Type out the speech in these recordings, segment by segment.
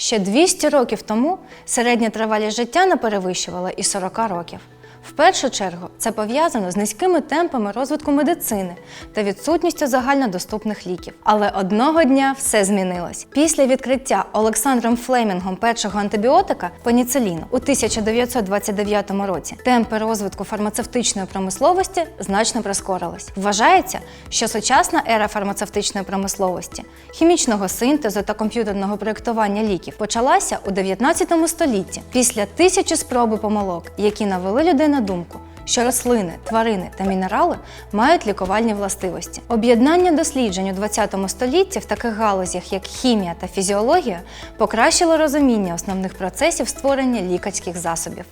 Ще 200 років тому середня тривалість життя не перевищувала і 40 років. В першу чергу це пов'язано з низькими темпами розвитку медицини та відсутністю загальнодоступних ліків. Але одного дня все змінилось. Після відкриття Олександром Флемінгом першого антибіотика пеніциліну у 1929 році темпи розвитку фармацевтичної промисловості значно прискорились. Вважається, що сучасна ера фармацевтичної промисловості, хімічного синтезу та комп'ютерного проєктування ліків почалася у 19 столітті після тисячі спроб і помилок, які навели людей на думку. Що рослини, тварини та мінерали мають лікувальні властивості. Об'єднання досліджень у 20 столітті в таких галузях, як хімія та фізіологія, покращило розуміння основних процесів створення лікарських засобів.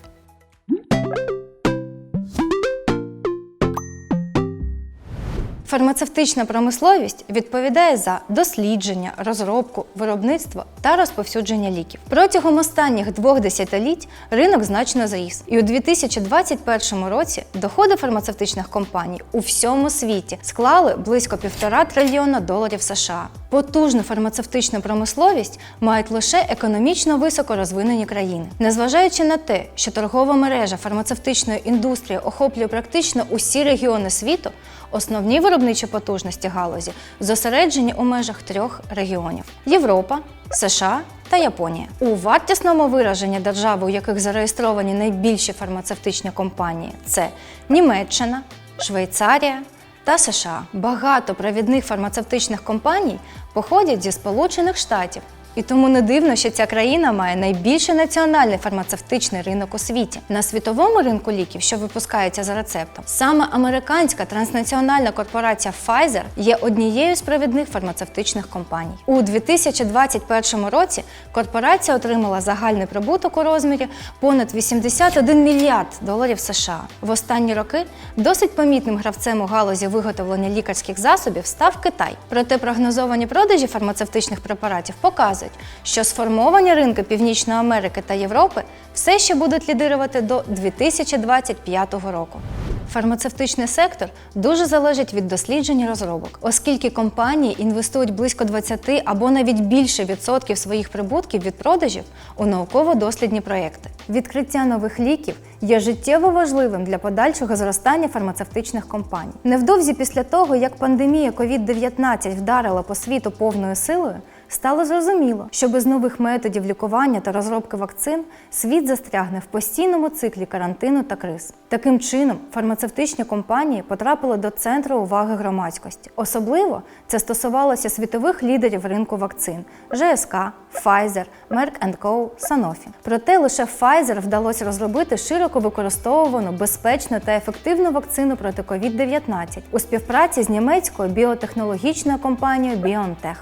Фармацевтична промисловість відповідає за дослідження, розробку, виробництво та розповсюдження ліків. Протягом останніх двох десятиліть ринок значно зріс, і у 2021 році доходи фармацевтичних компаній у всьому світі склали близько півтора трильйона доларів США. Потужну фармацевтичну промисловість мають лише економічно високо розвинені країни. Незважаючи на те, що торгова мережа фармацевтичної індустрії охоплює практично усі регіони світу, основні виробничі потужності галузі зосереджені у межах трьох регіонів: Європа, США та Японія. У вартісному вираженні держави, у яких зареєстровані найбільші фармацевтичні компанії, це Німеччина, Швейцарія та США. Багато провідних фармацевтичних компаній походять зі Сполучених Штатів. І тому не дивно, що ця країна має найбільший національний фармацевтичний ринок у світі. На світовому ринку ліків, що випускаються за рецептом, саме американська транснаціональна корпорація Pfizer є однією з провідних фармацевтичних компаній. У 2021 році корпорація отримала загальний прибуток у розмірі понад 81 мільярд доларів США. В останні роки досить помітним гравцем у галузі виготовлення лікарських засобів став Китай. Проте прогнозовані продажі фармацевтичних препаратів показують, що сформовані ринки Північної Америки та Європи все ще будуть лідирувати до 2025 року. Фармацевтичний сектор дуже залежить від досліджень і розробок, оскільки компанії інвестують близько 20 або навіть більше відсотків своїх прибутків від продажів у науково-дослідні проекти. Відкриття нових ліків є життєво важливим для подальшого зростання фармацевтичних компаній. Невдовзі після того, як пандемія COVID-19 вдарила по світу повною силою, Стало зрозуміло, що без нових методів лікування та розробки вакцин світ застрягне в постійному циклі карантину та криз. Таким чином, фармацевтичні компанії потрапили до центру уваги громадськості. Особливо це стосувалося світових лідерів ринку вакцин ЖСК, Pfizer, Merck Co, Sanofi. Проте лише Pfizer вдалося розробити широко використовувану, безпечну та ефективну вакцину проти COVID-19 у співпраці з німецькою біотехнологічною компанією BioNTech.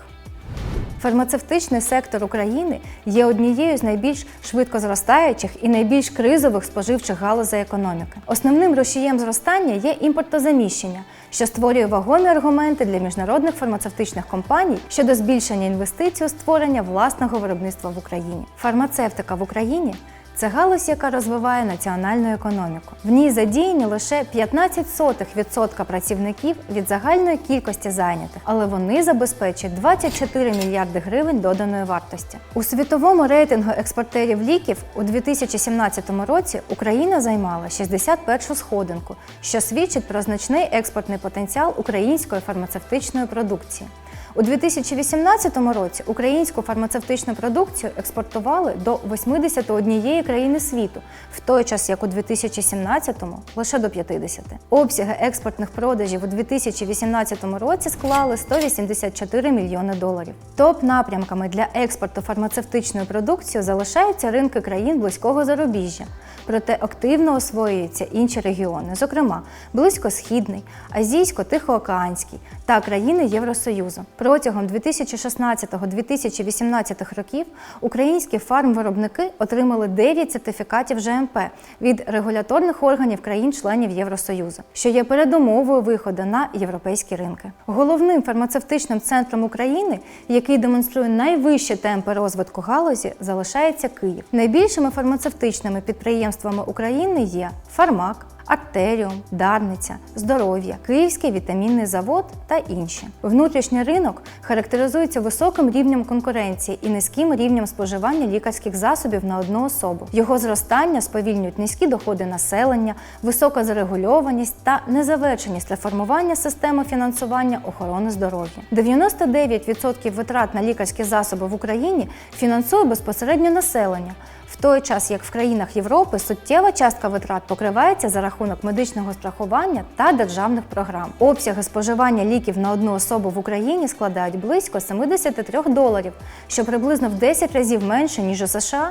Фармацевтичний сектор України є однією з найбільш швидко зростаючих і найбільш кризових споживчих галузей економіки. Основним рушієм зростання є імпортозаміщення, що створює вагомі аргументи для міжнародних фармацевтичних компаній щодо збільшення інвестицій у створення власного виробництва в Україні. Фармацевтика в Україні це галузь, яка розвиває національну економіку. В ній задіяні лише 15% працівників від загальної кількості зайнятих, але вони забезпечують 24 мільярди гривень доданої вартості. У світовому рейтингу експортерів ліків у 2017 році Україна займала 61-шу сходинку, що свідчить про значний експортний потенціал української фармацевтичної продукції. У 2018 році українську фармацевтичну продукцію експортували до 81 країни світу, в той час як у 2017-му лише до 50. Обсяги експортних продажів у 2018 році склали 184 мільйони доларів. Топ-напрямками для експорту фармацевтичної продукції залишаються ринки країн близького зарубіжжя. Проте активно освоюються інші регіони, зокрема Близькосхідний, Азійсько-Тихоокеанський та країни Євросоюзу. Протягом 2016-2018 років українські фармвиробники отримали 9 сертифікатів ЖМП від регуляторних органів країн-членів Євросоюзу, що є передумовою виходу на європейські ринки. Головним фармацевтичним центром України, який демонструє найвищі темпи розвитку галузі, залишається Київ. Найбільшими фармацевтичними підприємствами України є Фармак, Артеріум, Дарниця, Здоров'я, Київський вітамінний завод та інші. Внутрішній ринок характеризується високим рівнем конкуренції і низьким рівнем споживання лікарських засобів на одну особу. Його зростання сповільнюють низькі доходи населення, висока зарегульованість та незавершеність реформування системи фінансування охорони здоров'я. 99% витрат на лікарські засоби в Україні фінансує безпосередньо населення. В той час, як в країнах Європи суттєва частка витрат покривається за рахунок медичного страхування та державних програм. Обсяги споживання ліків на одну особу в Україні складають близько 73 доларів, що приблизно в 10 разів менше ніж у США.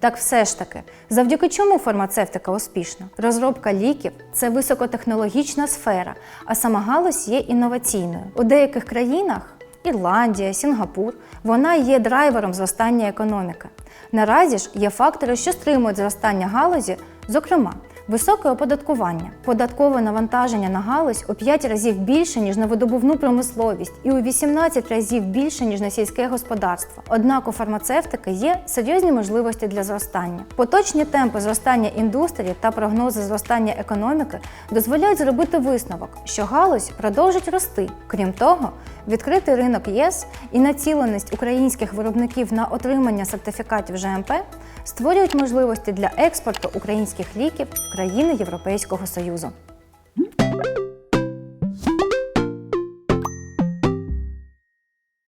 Так все ж таки, завдяки чому фармацевтика успішна? Розробка ліків це високотехнологічна сфера, а сама галузь є інноваційною. У деяких країнах Ірландія, Сінгапур, вона є драйвером зростання економіки. Наразі ж є фактори, що стримують зростання галузі, зокрема, високе оподаткування. Податкове навантаження на галузь у 5 разів більше, ніж на видобувну промисловість, і у 18 разів більше, ніж на сільське господарство. Однак у фармацевтики є серйозні можливості для зростання. Поточні темпи зростання індустрії та прогнози зростання економіки дозволяють зробити висновок, що галузь продовжить рости. Крім того, відкритий ринок ЄС і націленість українських виробників на отримання сертифікатів ЖМП створюють можливості для експорту українських ліків в країни Європейського Союзу.